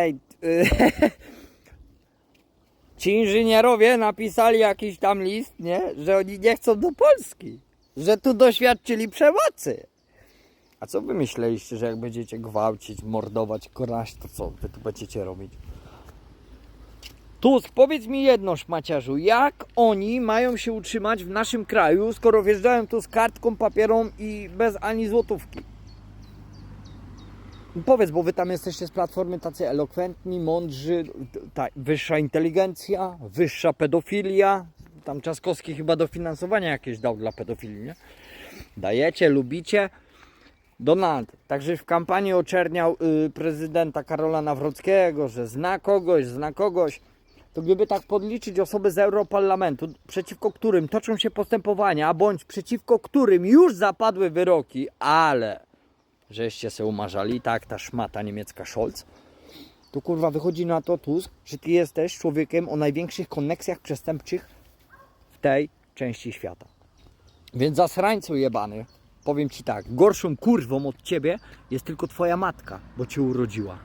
Ej, y, ci inżynierowie napisali jakiś tam list, nie? Że oni nie chcą do Polski. Że tu doświadczyli przemocy. A co wy myśleliście, że jak będziecie gwałcić, mordować, kraść, to co wy tu będziecie robić? Tusk, powiedz mi jedno, szmaciarzu, jak oni mają się utrzymać w naszym kraju, skoro wjeżdżają tu z kartką, papierą i bez ani złotówki? Powiedz, bo wy tam jesteście z platformy tacy elokwentni, mądrzy, ta wyższa inteligencja, wyższa pedofilia. Tam Czaskowski chyba dofinansowania jakieś dał dla pedofilii, nie? Dajecie, lubicie. Donald, także w kampanii oczerniał y, prezydenta Karola Nawrockiego, że zna kogoś, zna kogoś. To gdyby tak podliczyć osoby z Europarlamentu, przeciwko którym toczą się postępowania, bądź przeciwko którym już zapadły wyroki, ale żeście se umarzali, tak, ta szmata niemiecka Scholz, to kurwa wychodzi na to Tusk, że ty jesteś człowiekiem o największych koneksjach przestępczych w tej części świata. Więc zasrańcu jebany, powiem ci tak, gorszą kurwą od ciebie jest tylko twoja matka, bo cię urodziła.